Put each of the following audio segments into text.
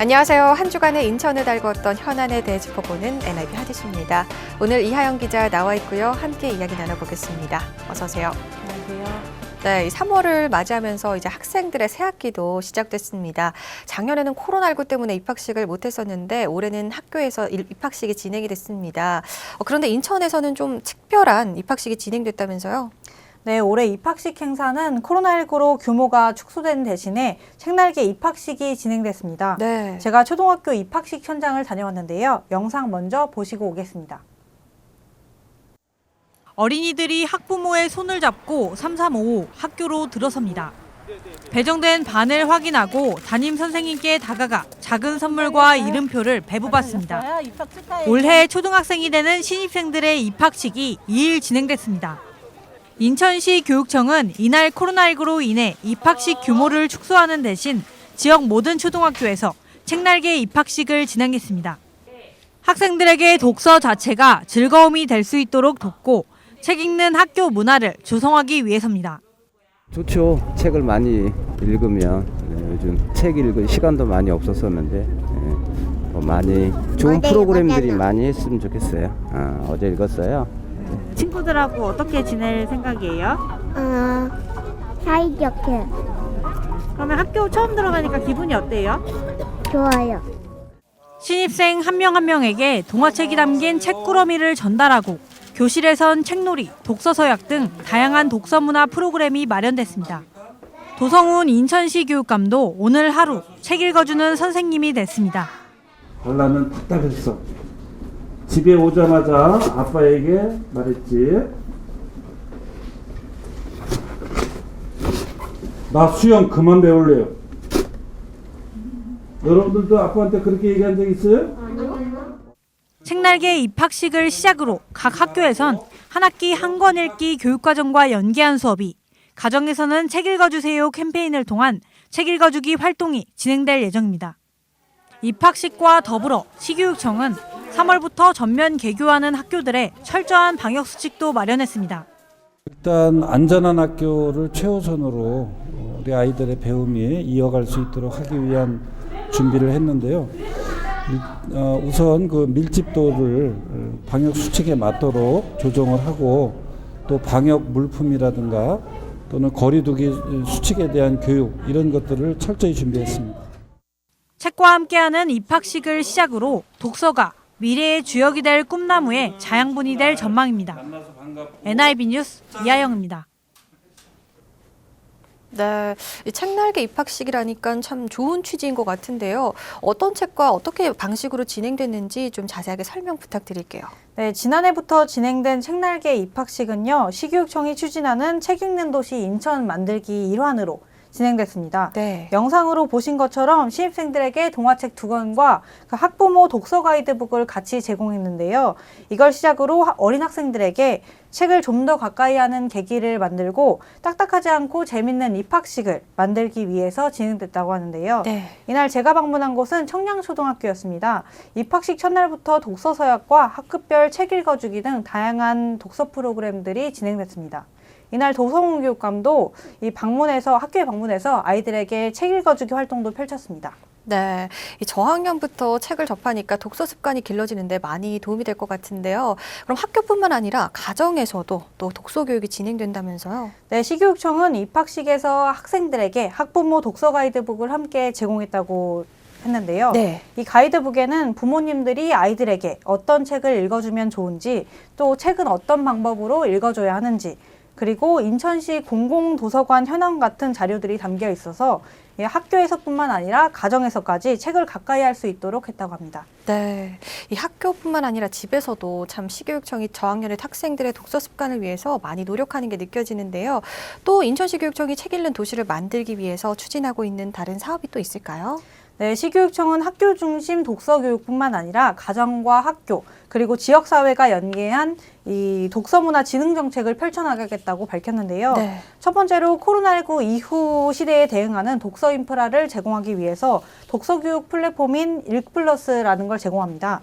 안녕하세요. 한 주간의 인천을 달궜던 현안에 대해 짚어보는 NIB 하디슈입니다. 오늘 이하영 기자 나와 있고요. 함께 이야기 나눠보겠습니다. 어서 오세요. 안녕하세요. 네, 이 3월을 맞이하면서 이제 학생들의 새 학기도 시작됐습니다. 작년에는 코로나19 때문에 입학식을 못했었는데 올해는 학교에서 일- 입학식이 진행이 됐습니다. 어, 그런데 인천에서는 좀 특별한 입학식이 진행됐다면서요? 네, 올해 입학식 행사는 코로나19로 규모가 축소된 대신에 책날개 입학식이 진행됐습니다. 네. 제가 초등학교 입학식 현장을 다녀왔는데요. 영상 먼저 보시고 오겠습니다. 어린이들이 학부모의 손을 잡고 335 학교로 들어섭니다. 배정된 반을 확인하고 담임 선생님께 다가가 작은 선물과 이름표를 배부받습니다. 올해 초등학생이 되는 신입생들의 입학식이 2일 진행됐습니다. 인천시 교육청은 이날 코로나19로 인해 입학식 규모를 축소하는 대신 지역 모든 초등학교에서 책날개 입학식을 진행했습니다. 학생들에게 독서 자체가 즐거움이 될 수 있도록 돕고 책 읽는 학교 문화를 조성하기 위해서입니다. 좋죠. 책을 많이 읽으면 네, 요즘 책 읽을 시간도 많이 없었었는데 네, 더 많이 좋은 프로그램들이. 많이 했으면 좋겠어요. 아, 어제 읽었어요. 친구들하고 어떻게 지낼 생각이에요? 어, 사이좋게 그러면 학교 처음 들어가니까 기분이 어때요? 좋아요. 신입생 한 명 한 명에게 동화책이 담긴 책꾸러미를 전달하고 교실에선 책놀이, 독서서약 등 다양한 독서 문화 프로그램이 마련됐습니다. 도성훈 인천시 교육감도 오늘 하루 책 읽어주는 선생님이 됐습니다. 발라는 답답했어. 집에 오자마자 아빠에게 말했지. 나 수영 그만 배울래요. 여러분들도 아빠한테 그렇게 얘기한 적 있어요? 책날개 입학식을 시작으로 각 학교에선 한 학기 한 권 읽기 교육과정과 연계한 수업이 가정에서는 책 읽어주세요 캠페인을 통한 책 읽어주기 활동이 진행될 예정입니다. 입학식과 더불어 시교육청은 3월부터 전면 개교하는 학교들의 철저한 방역 수칙도 마련했습니다. 일단 안전한 학교를 최우선으로 우리 아이들의 배움이 이어갈 수 있도록 하기 위한 준비를 했는데요. 일- 어, 우선 그 밀집도를 어, 방역 수칙에 맞도록 조정을 하고 또 방역 물품이라든가 또는 거리두기 수칙에 대한 교육 이런 것들을 철저히 준비했습니다. 책과 함께하는 입학식을 시작으로 독서가 미래의 주역이 될 꿈나무의 자양분이 될 전망입니다. NIB 뉴스 이하영입니다. 네, 이 책날개 입학식이라니까 참 좋은 취지인 것 같은데요. 어떤 책과 어떻게 방식으로 진행됐는지 좀 자세하게 설명 부탁드릴게요. 네, 지난해부터 진행된 책날개 입학식은요. 시교육청이 추진하는 책 읽는 도시 인천 만들기 일환으로 진행됐습니다. 네. 영상으로 보신 것처럼 신입생들에게 동화책 두 권과 그 학부모 독서 가이드북을 같이 제공했는데요. 이걸 시작으로 하- 어린 학생들에게 책을 좀 더 가까이 하는 계기를 만들고 딱딱하지 않고 재밌는 입학식을 만들기 위해서 진행됐다고 하는데요. 네. 이날 제가 방문한 곳은 청량초등학교였습니다. 입학식 첫날부터 독서 서약과 학급별 책 읽어주기 등 다양한 독서 프로그램들이 진행됐습니다. 이날 도성훈 교육감도 이 방문해서 학교에 방문해서 아이들에게 책 읽어주기 활동도 펼쳤습니다. 네, 이 저학년부터 책을 접하니까 독서 습관이 길러지는데 많이 도움이 될 것 같은데요. 그럼 학교뿐만 아니라 가정에서도 또 독서 교육이 진행된다면서요? 네, 시교육청은 입학식에서 학생들에게 학부모 독서 가이드북을 함께 제공했다고 했는데요. 네. 이 가이드북에는 부모님들이 아이들에게 어떤 책을 읽어주면 좋은지 또 책은 어떤 방법으로 읽어줘야 하는지 그리고 인천시 공공도서관 현황 같은 자료들이 담겨 있어서 이 학교에서뿐만 아니라 가정에서까지 책을 가까이 할 수 있도록 했다고 합니다. 네. 이 학교뿐만 아니라 집에서도 참 시교육청이 저학년의 학생들의 독서 습관을 위해서 많이 노력하는 게 느껴지는데요. 또 인천시 교육청이 책 읽는 도시를 만들기 위해서 추진하고 있는 다른 사업이 또 있을까요? 네, 시교육청은 학교 중심 독서 교육뿐만 아니라 가정과 학교 그리고 지역 사회가 연계한 이 독서 문화 진흥 정책을 펼쳐나가겠다고 밝혔는데요. 네. 첫 번째로 코로나19 이후 시대에 대응하는 독서 인프라를 제공하기 위해서 독서 교육 플랫폼인 읽플러스라는 걸 제공합니다.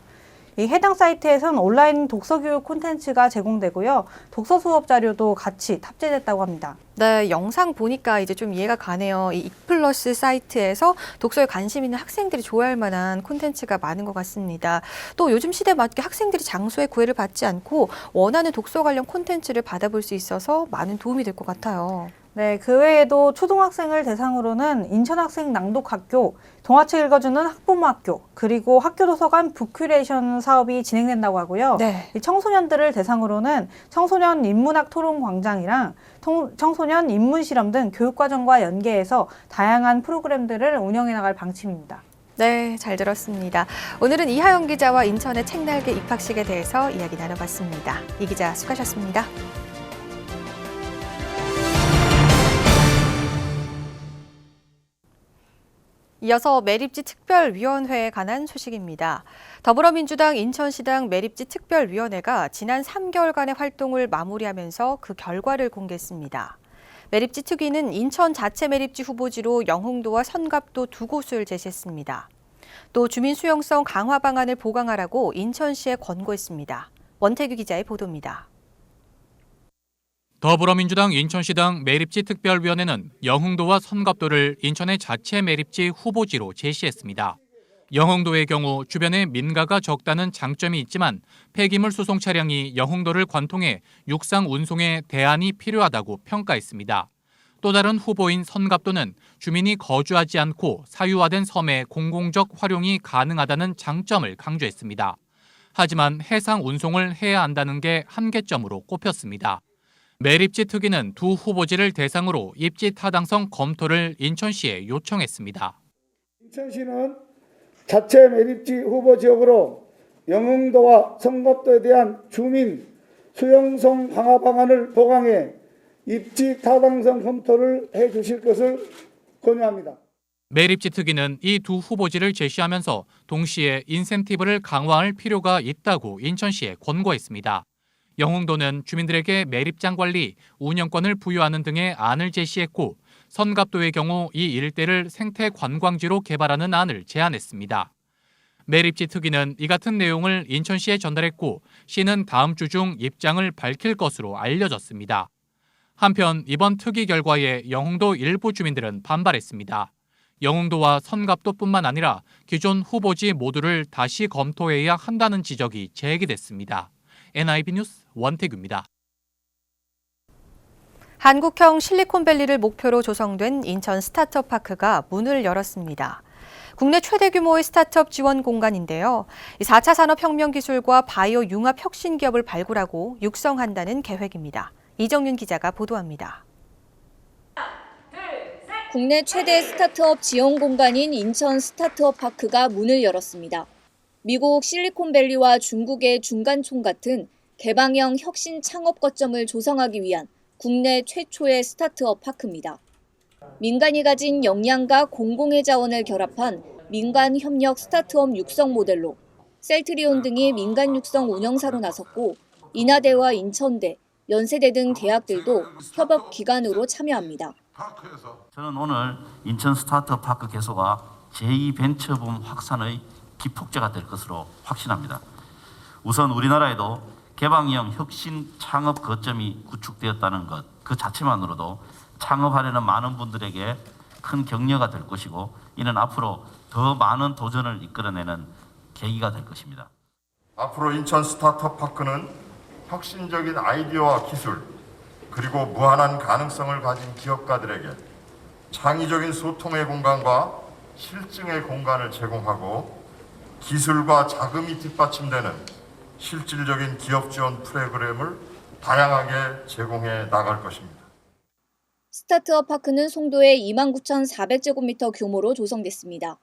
이 해당 사이트에선 온라인 독서 교육 콘텐츠가 제공되고요. 독서 수업 자료도 같이 탑재됐다고 합니다. 네, 영상 보니까 이제 좀 이해가 가네요. 이 이플러스 사이트에서 독서에 관심 있는 학생들이 좋아할 만한 콘텐츠가 많은 것 같습니다. 또 요즘 시대에 맞게 학생들이 장소의 구애를 받지 않고 원하는 독서 관련 콘텐츠를 받아볼 수 있어서 많은 도움이 될 것 같아요. 네, 그 외에도 초등학생을 대상으로는 인천학생 낭독학교, 동화책 읽어주는 학부모학교, 그리고 학교도서관 북큐레이션 사업이 진행된다고 하고요. 네. 이 청소년들을 대상으로는 청소년 인문학 토론 광장이랑 통- 청소년 인문 실험 등 교육과정과 연계해서 다양한 프로그램들을 운영해 나갈 방침입니다. 네, 잘 들었습니다. 오늘은 이하영 기자와 인천의 책날개 입학식에 대해서 이야기 나눠봤습니다. 이 기자 수고하셨습니다. 이어서 매립지 특별위원회에 관한 소식입니다. 더불어민주당 인천시당 매립지 특별위원회가 지난 3개월간의 활동을 마무리하면서 그 결과를 공개했습니다. 매립지 특위는 인천 자체 매립지 후보지로 영흥도와 선갑도 두 곳을 제시했습니다. 또 주민 수용성 강화 방안을 보강하라고 인천시에 권고했습니다. 원태규 기자의 보도입니다. 더불어민주당 인천시당 매립지 특별위원회는 영흥도와 선갑도를 인천의 자체 매립지 후보지로 제시했습니다. 영흥도의 경우 주변에 민가가 적다는 장점이 있지만 폐기물 수송 차량이 영흥도를 관통해 육상 운송에 대안이 필요하다고 평가했습니다. 또 다른 후보인 선갑도는 주민이 거주하지 않고 사유화된 섬의 공공적 활용이 가능하다는 장점을 강조했습니다. 하지만 해상 운송을 해야 한다는 게 한계점으로 꼽혔습니다. 매립지 특위는 두 후보지를 대상으로 입지 타당성 검토를 인천시에 요청했습니다. 인천시는 자체 매립지 후보 지역으로 영흥도와 성갑도에 대한 주민 수용성 강화 방안을 보강해 입지 타당성 검토를 해 주실 것을 권유합니다. 매립지 특위는 이 두 후보지를 제시하면서 동시에 인센티브를 강화할 필요가 있다고 인천시에 권고했습니다. 영흥도는 주민들에게 매립장 관리, 운영권을 부여하는 등의 안을 제시했고 선갑도의 경우 이 일대를 생태 관광지로 개발하는 안을 제안했습니다. 매립지 특위는 이 같은 내용을 인천시에 전달했고 시는 다음 주 중 입장을 밝힐 것으로 알려졌습니다. 한편 이번 특위 결과에 영흥도 일부 주민들은 반발했습니다. 영흥도와 선갑도뿐만 아니라 기존 후보지 모두를 다시 검토해야 한다는 지적이 제기됐습니다. NIB 뉴스 원태규입니다. 한국형 실리콘밸리를 목표로 조성된 인천 스타트업 파크가 문을 열었습니다. 국내 최대 규모의 스타트업 지원 공간인데요. 4차 산업혁명 기술과 바이오 융합 혁신 기업을 발굴하고 육성한다는 계획입니다. 이정윤 기자가 보도합니다. 국내 최대 스타트업 지원 공간인 인천 스타트업 파크가 문을 열었습니다. 미국 실리콘밸리와 중국의 중간총 같은 개방형 혁신 창업 거점을 조성하기 위한 국내 최초의 스타트업 파크입니다. 민간이 가진 역량과 공공의 자원을 결합한 민간 협력 스타트업 육성 모델로 셀트리온 등이 민간 육성 운영사로 나섰고 인하대와 인천대, 연세대 등 대학들도 협업 기관으로 참여합니다. 저는 오늘 인천 스타트업 파크 개소가 제2 벤처붐 확산의 기폭제가 될 것으로 확신합니다. 우선 우리나라에도 개방형 혁신 창업 거점이 구축되었다는 것 그 자체만으로도 창업하려는 많은 분들에게 큰 격려가 될 것이고 이는 앞으로 더 많은 도전을 이끌어내는 계기가 될 것입니다. 앞으로 인천 스타트업 파크는 혁신적인 아이디어와 기술 그리고 무한한 가능성을 가진 기업가들에게 창의적인 소통의 공간과 실증의 공간을 제공하고 기술과 자금이 뒷받침되는 실질적인 기업 지원 프로그램을 다양하게 제공해 나갈 것입니다. 스타트업 파크는 송도에 29,400제곱미터 규모로 조성됐습니다.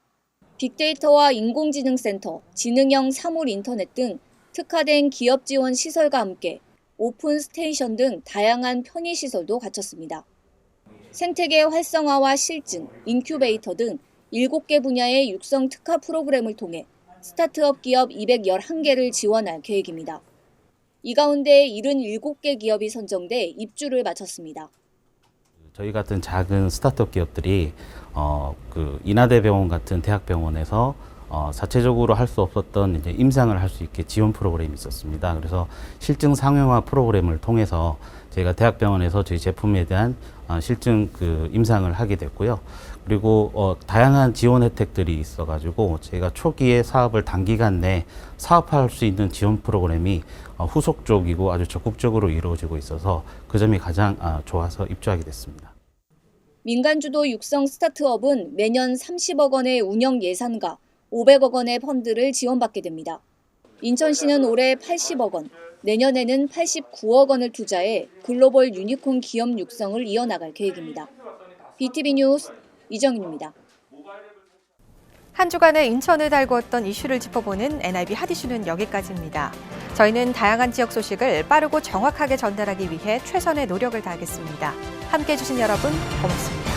빅데이터와 인공지능센터, 지능형 사물 인터넷 등 특화된 기업 지원 시설과 함께 오픈 스테이션 등 다양한 편의 시설도 갖췄습니다. 생태계 활성화와 실증, 인큐베이터 등 7개 분야의 육성 특화 프로그램을 통해 스타트업 기업 211개를 지원할 계획입니다. 이 가운데 77개 기업이 선정돼 입주를 마쳤습니다. 저희 같은 작은 스타트업 기업들이 어, 그 인하대 병원 같은 대학병원에서 어, 자체적으로 할 수 없었던 이제 임상을 할 수 있게 지원 프로그램이 있었습니다. 그래서 실증 상용화 프로그램을 통해서 저희가 대학병원에서 저희 제품에 대한 어, 실증 그 임상을 하게 됐고요. 그리고 어, 다양한 지원 혜택들이 있어가지고 저희가 초기에 사업을 단기간 내 사업할 수 있는 지원 프로그램이 어, 후속 적이고 아주 적극적으로 이루어지고 있어서 그 점이 가장 아, 좋아서 입주하게 됐습니다. 민간 주도 육성 스타트업은 매년 30억 원의 운영 예산과 500억 원의 펀드를 지원받게 됩니다. 인천시는 올해 80억 원, 내년에는 89억 원을 투자해 글로벌 유니콘 기업 육성을 이어나갈 계획입니다. BTV 뉴스 이정인입니다. 한 주간의 인천을 달구었던 이슈를 짚어보는 NIB 핫이슈는 여기까지입니다. 저희는 다양한 지역 소식을 빠르고 정확하게 전달하기 위해 최선의 노력을 다하겠습니다. 함께해 주신 여러분 고맙습니다.